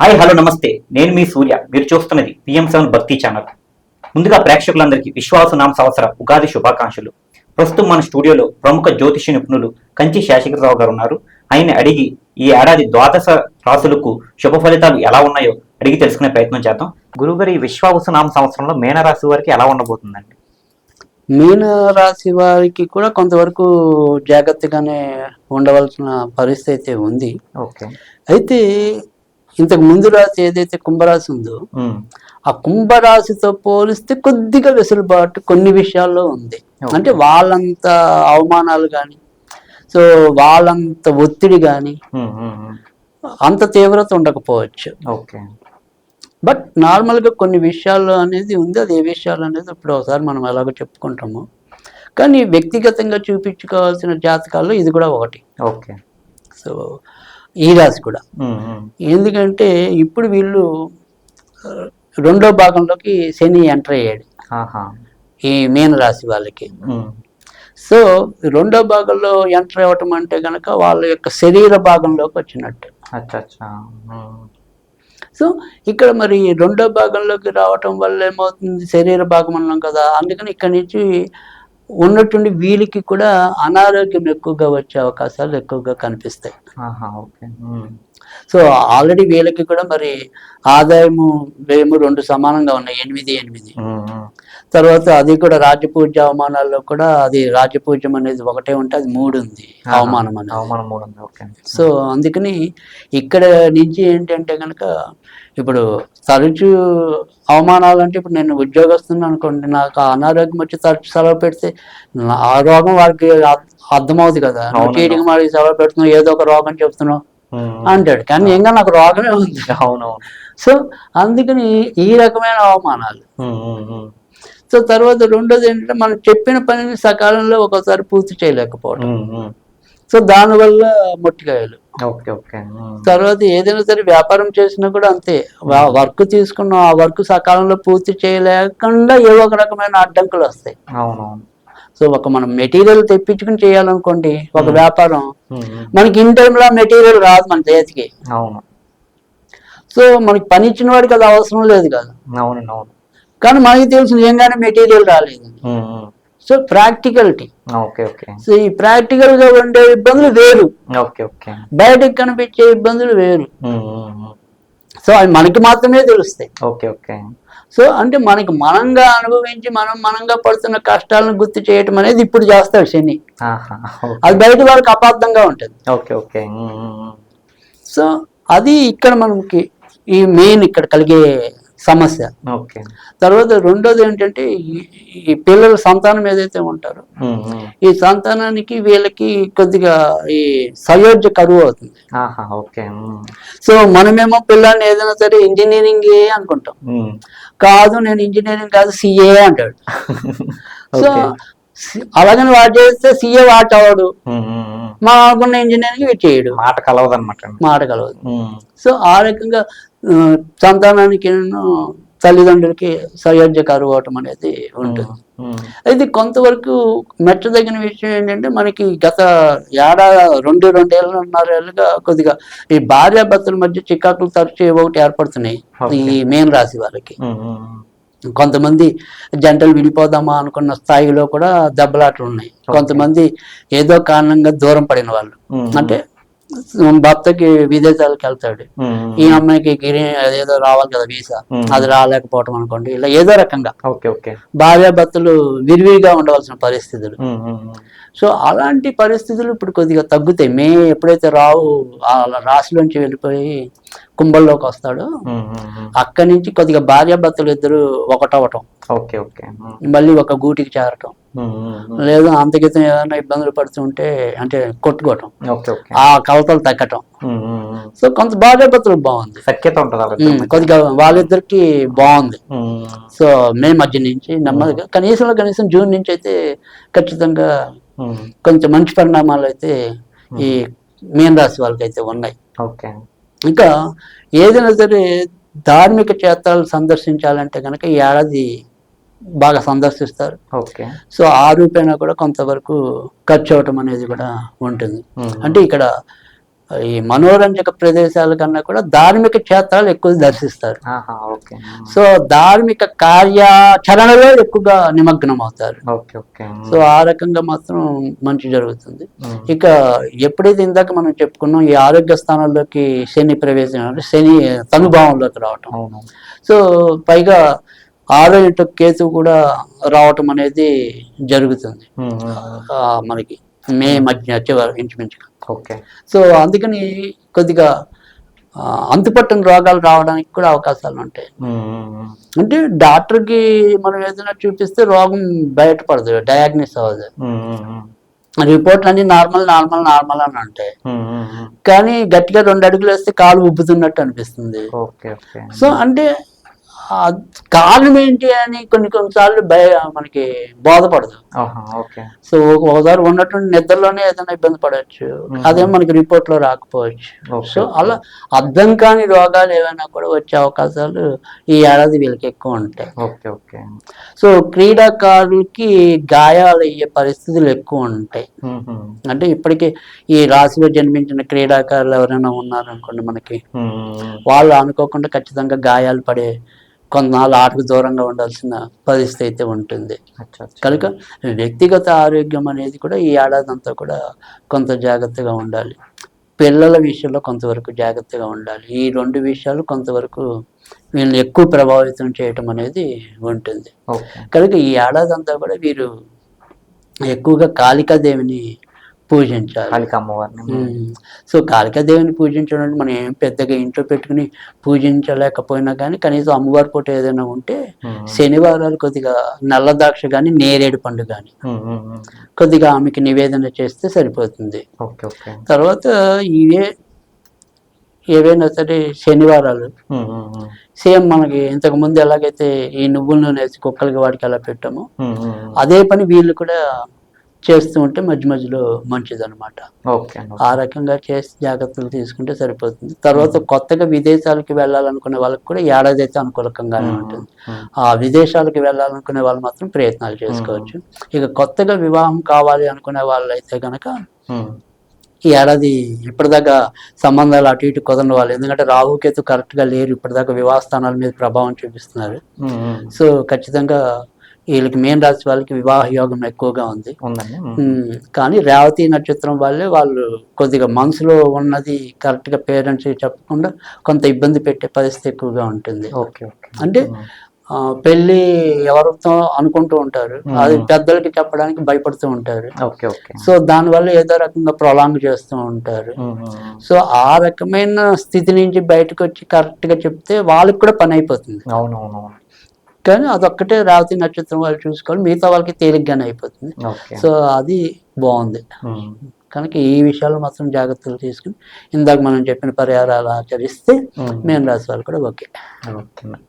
Hi hello నమస్తే. నేను మీ సూర్య. మీరు చూస్తున్నది పిఎం సెవెన్ భక్తి ఛానల్. ముందుగా ప్రేక్షకులందరికీ విశ్వాసనామ సంవత్సర ఉగాది శుభాకాంక్షలు. ప్రస్తుతం మన స్టూడియోలో ప్రముఖ జ్యోతిష నిపుణులు కంచి శేషగిరిరావు గారు ఉన్నారు. ఆయన అడిగి ఈ ఏడాది ద్వాదశ రాసులకు శుభ ఫలితాలు ఎలా ఉన్నాయో అడిగి తెలుసుకునే ప్రయత్నం చేద్దాం. గురుగారు ఈ విశ్వావసనామ సంవత్సరంలో మీనరాశి వారికి ఎలా ఉండబోతుందండి? మీన రాశి వారికి కూడా కొంతవరకు జాగ్రత్తగానే ఉండవలసిన పరిస్థితి అయితే ఉంది. ఓకే. అయితే ఇంతకు ముందు రాశి ఏదైతే కుంభరాశి ఉందో ఆ కుంభరాశితో పోలిస్తే కొద్దిగా వెసులుబాటు కొన్ని విషయాల్లో ఉంది. అంటే వాళ్ళంత అవమానాలు కానీ సో వాళ్ళంత ఒత్తిడి కానీ అంత తీవ్రత ఉండకపోవచ్చు. ఓకే. బట్ నార్మల్గా కొన్ని విషయాలు అనేది ఉంది అది ఏ విషయాలు అనేది ఇప్పుడు ఒకసారి మనం ఎలాగో చెప్పుకుంటాము. కానీ వ్యక్తిగతంగా చూపించుకోవాల్సిన జాతకాల్లో ఇది కూడా ఒకటి. ఓకే. సో ఈ రాశి కూడా. ఎందుకంటే ఇప్పుడు వీళ్ళు రెండో భాగంలోకి శని ఎంటర్ అయ్యాడు. ఈ మీన రాశి వాళ్ళకి. సో రెండో భాగంలో ఎంటర్ అవ్వటం అంటే కనుక వాళ్ళ యొక్క శరీర భాగంలోకి వచ్చినట్టు. అచ్చా అచ్చా సో ఇక్కడ మరి రెండో భాగంలోకి రావటం వల్ల ఏమవుతుంది? శరీర భాగం అన్నాం కదా అందుకని ఇక్కడ నుంచి ఉన్నటువంటి వీళ్ళకి కూడా అనారోగ్యం ఎక్కువగా వచ్చే అవకాశాలు ఎక్కువగా కనిపిస్తాయి. సో ఆల్రెడీ వీళ్ళకి కూడా మరి ఆదాయము వ్యయము రెండు సమానంగా ఉన్నాయి. ఎనిమిది ఎనిమిది. తర్వాత అది కూడా రాజపూజ్య అవమానాల్లో కూడా అది రాజపూజ్యం అనేది ఒకటే ఉంటే అది మూడు ఉంది అవమానం అనేది. సో అందుకని ఇక్కడ నుంచి ఏంటంటే కనుక ఇప్పుడు తరచు అవమానాలు అంటే ఇప్పుడు నేను ఉద్యోగస్తున్నా అనుకోండి నాకు అనారోగ్యం వచ్చి తరచు సెలవు పెడితే ఆ రోగం వారికి అర్థ- అర్థమవుతుంది కదా. అవును. చీటికి మరి సెలవు పెడుతున్నావు ఏదో ఒక రోగం చెప్తున్నావు అంటాడు. కానీ ఇంకా నాకు రోగమే ఉంది. అవునవును. సో అందుకని ఈ రకమైన అవమానాలు. సో తర్వాత రెండోది ఏంటంటే మనం చెప్పిన పనిని సకాలంలో ఒకసారి పూర్తి చేయలేకపోవడం సో దానివల్ల మొట్టికాయలు. తర్వాత ఏదైనా సరే వ్యాపారం చేసినా కూడా అంతే. వర్క్ తీసుకున్న ఆ వర్క్ సకాలంలో పూర్తి చేయలేకుండా ఏవో ఒక రకమైన అడ్డంకులు వస్తాయి. సో ఒక మనం మెటీరియల్ తెప్పించుకుని చేయాలనుకోండి ఒక వ్యాపారం మనకి ఇన్ టైంలో మెటీరియల్ రాదు మన చేతికి. సో మనకి పని ఇచ్చిన వాడికి అది అవసరం లేదు కదా. అవును. కానీ మనకి తెలుసు నిజంగానే మెటీరియల్ రాలేదు. So practicality okay okay. So ఈ ప్రాక్టికల్గా ఉండే ఇబ్బందులు వేరు. బయటకు కనిపించే ఇబ్బందులు వేరు. సో అవి మనకి మాత్రమే తెలుస్తాయి. Okay okay. సో అంటే మనకి మనంగా అనుభవించి మనం మనంగా పడుతున్న కష్టాలను గుర్తు చేయటం అనేది ఇప్పుడు చేస్తాడు శని. అది బయట వాళ్ళకి అపార్థంగా ఉంటుంది. Okay okay. సో అది ఇక్కడ మనకి ఈ మెయిన్ ఇక్కడ కలిగే సమస్య. తర్వాత రెండోది ఏంటంటే ఈ- పిల్లల సంతానం ఏదైతే ఉంటారో ఈ సంతానానికి వీళ్ళకి కొద్దిగా ఈ సయోధ్య కరువు అవుతుంది. సో మనమేమో పిల్లాన్ని ఏదైనా సరే ఇంజనీరింగ్ అనుకుంటాం. కాదు నేను ఇంజనీరింగ్ కాదు సిఏ అంటాడు. సో అలాగని వాడు చేస్తే సిఏ వాట్ అవ్వడు. మా అనుకున్న ఇంజనీరింగ్ వీడు చేయడు. మాట కలవదన్నమాట. మాట కలవదు. సో ఆ రకంగా సంతానానికి తల్లిదండ్రులకి సయోధ్య కరువు అవటం అనేది ఉంటుంది. అయితే కొంతవరకు మెచ్చదగిన విషయం ఏంటంటే మనకి గత ఏడా రెండు రెండేళ్ళన్నర ఏళ్ళుగా కొద్దిగా ఈ భార్యాభర్తల మధ్య చికాకులు తరచు ఒకటి ఏర్పడుతున్నాయి ఈ మేన్ రాశి వాళ్ళకి కొంతమంది జంటలు విడిపోదామా అనుకున్న స్థాయిలో కూడా దెబ్బలాటలు ఉన్నాయి. కొంతమంది ఏదో కారణంగా దూరం పడిన వాళ్ళు. అంటే భర్తకి విదేశాలకు వెళ్తాడు. ఈ అమ్మాయికి గిరి ఏదో రావాలి కదా వీసా. అది రాలేకపోవటం అనుకోండి. ఇలా ఏదో రకంగా. ఓకే భార్యాభర్తలు విరివిగా ఉండవలసిన పరిస్థితులు. సో అలాంటి పరిస్థితులు ఇప్పుడు కొద్దిగా తగ్గుతాయి. మే ఎప్పుడైతే రావు రాశిలోంచి వెళ్ళిపోయి కుంభంలోకి వస్తాడో. అక్కడి నుంచి కొద్దిగా భార్యాభర్తలు ఇద్దరు ఒకటవటం ఓకే ఓకే. మళ్ళీ ఒక గూటికి చేరటం. లేదా అంతకితం ఏదైనా ఇబ్బందులు పడుతుంటే అంటే కొట్టుకోవటం. ఆ కలతలు తగ్గటం. సో కొంత భార్యాభర్తలు బాగుంది. సఖ్యత ఉంటుంది కొద్దిగా వాళ్ళిద్దరికి బాగుంది. సో మే మధ్య నుంచి నెమ్మదిగా కనీసంలో కనీసం జూన్ నుంచి అయితే ఖచ్చితంగా కొంచెం మంచి పరిణామాలు అయితే ఈ మీన రాశి వాళ్ళకి అయితే ఉన్నాయి. ఓకే. ఇంకా ఏదైనా సరే ధార్మిక క్షేత్రాలు సందర్శించాలంటే కనుక ఈ ఏడాది బాగా సందర్శిస్తారు. ఓకే. సో ఆ రూపేణా కూడా కొంతవరకు ఖర్చు అవటం అనేది కూడా ఉంటుంది. అంటే ఇక్కడ ఈ మనోరంజక ప్రదేశాల కన్నా కూడా ధార్మిక క్షేత్రాలు ఎక్కువ దర్శిస్తారు. సో ధార్మిక కార్యాచరణలో ఎక్కువగా నిమగ్నం అవుతారు సో ఆ రకంగా మాత్రం మంచి జరుగుతుంది. ఇక ఎప్పుడైతే ఇందాక మనం చెప్పుకున్నాం ఈ ఆరోగ్య స్థానాల్లోకి శని ప్రవేశం అంటే శని తనుభావంలోకి రావటం. సో పైగా ఆరో ఇంట కేతు కూడా రావటం అనేది జరుగుతుంది. మనకి. మే మధ్య చివరి ఇంచుమించుగా. ఓకే. సో అందుకని కొద్దిగా అంతుపట్టని రోగాలు రావడానికి కూడా అవకాశాలు ఉంటాయి. ఉమ్, ఉమ్, అంటే డాక్టర్కి మనం ఏదైనా చూపిస్తే రోగం బయటపడదు డయాగ్నోస్ అవ్వదు. రిపోర్ట్లు అన్ని నార్మల్ నార్మల్ నార్మల్ అని ఉంటాయి. కానీ గట్టిగా రెండు అడుగులు వేస్తే కాలు ఉబ్బుతున్నట్టు అనిపిస్తుంది. సో అంటే కారణం ఏంటి అని కొన్ని కొన్నిసార్లు భయ మనకి బోధపడదు. సో ఒక- ఒకసారి ఉన్నటువంటి నిద్రలోనే ఏదైనా ఇబ్బంది పడవచ్చు అదే మనకి రిపోర్ట్లో రాకపోవచ్చు సో అలా అర్థం కాని రోగాలు ఏమైనా కూడా వచ్చే అవకాశాలు ఈ ఏడాది వీళ్ళకి ఎక్కువ ఉంటాయి. Okay okay. సో క్రీడాకారులకి గాయాలు అయ్యే పరిస్థితులు ఎక్కువ ఉంటాయి. అంటే ఇప్పటికీ ఈ రాశిలో జన్మించిన క్రీడాకారులు ఎవరైనా ఉన్నారనుకోండి మనకి వాళ్ళు అనుకోకుండా ఖచ్చితంగా గాయాలు పడే కొన్నాళ్ళు ఆటకు దూరంగా ఉండాల్సిన పరిస్థితి అయితే ఉంటుంది. కనుక వ్యక్తిగత ఆరోగ్యం అనేది కూడా ఈ ఏడాది అంతా కూడా కొంత జాగ్రత్తగా ఉండాలి. పిల్లల విషయంలో కొంతవరకు జాగ్రత్తగా ఉండాలి. ఈ రెండు విషయాలు కొంతవరకు వీళ్ళని ఎక్కువ ప్రభావితం చేయటం అనేది ఉంటుంది. కనుక ఈ ఏడాది అంతా కూడా వీరు ఎక్కువగా కాళికాదేవిని పూజించాలి. కాళిక అమ్మవారిని. సో కాళికాదేవిని పూజించడం అంటే మనం ఏం పెద్దగా ఇంట్లో పెట్టుకుని పూజించలేకపోయినా కానీ కనీసం అమ్మవారి పూట ఏదైనా ఉంటే శనివారాలు కొద్దిగా నల్ల ద్రాక్ష కానీ నేరేడు పండు కానీ కొద్దిగా ఆమెకి నివేదన చేస్తే సరిపోతుంది. తర్వాత ఇవే ఏవైనా సరే శనివారాలు. సేమ్ మనకి ఇంతకు ముందు ఎలాగైతే ఈ నువ్వుల నూనె వేసి కుక్కలకి వాడికి ఎలా పెట్టామో అదే పని వీళ్ళు కూడా చేస్తూ ఉంటే మధ్య మధ్యలో అండి ఆ రకంగా చేసి జాగ్రత్తలు తీసుకుంటే సరిపోతుంది. తర్వాత కొత్తగా విదేశాలకు వెళ్ళాలనుకునే వాళ్ళకి కూడా ఏడాది అయితే అనుకూలకంగానే ఉంటుంది. ఆ విదేశాలకు వెళ్ళాలనుకునే వాళ్ళు మాత్రం ప్రయత్నాలు చేసుకోవచ్చు. ఇక కొత్తగా వివాహం కావాలి అనుకునే వాళ్ళు అయితే కనుక ఉమ్, ఈ ఏడాది ఇప్పటిదాకా సంబంధాలు అటు ఇటు కుదరని వాళ్ళు ఎందుకంటే రాహుకేతు కరెక్ట్గా లేరు ఇప్పటిదాకా వివాహ స్థానాల మీద ప్రభావం చూపిస్తున్నారు. సో ఖచ్చితంగా వీళ్ళకి మేన్ రాశి వాళ్ళకి వివాహ యోగం ఎక్కువగా ఉంది. కానీ రేవతి నక్షత్రం వాళ్ళే వాళ్ళు కొద్దిగా మనసులో ఉన్నది కరెక్ట్గా పేరెంట్స్ చెప్పకుండా కొంత ఇబ్బంది పెట్టే పరిస్థితి ఎక్కువగా ఉంటుంది. అంటే పెళ్ళి ఎవరితో అనుకుంటూ ఉంటారు. అది పెద్దలకి చెప్పడానికి భయపడుతూ ఉంటారు. Okay okay. సో దానివల్ల ఏదో రకంగా ప్రొలాంగ్ చేస్తూ ఉంటారు. సో ఆ రకమైన స్థితి నుంచి బయటకు వచ్చి కరెక్ట్గా చెప్తే వాళ్ళకి కూడా పని అయిపోతుంది. అవునవునవును. కానీ అదొక్కటే రేవతి నక్షత్రం వాళ్ళు చూసుకోవాలి. మిగతా వాళ్ళకి తేలిగ్గానే అయిపోతుంది. సో అది బాగుంది. కనుక ఈ విషయాలు మాత్రం జాగ్రత్తలు తీసుకుని ఇందాక మనం చెప్పిన పరిహారాలు ఆచరిస్తే మేము. రాసే వాళ్ళు కూడా ఓకే.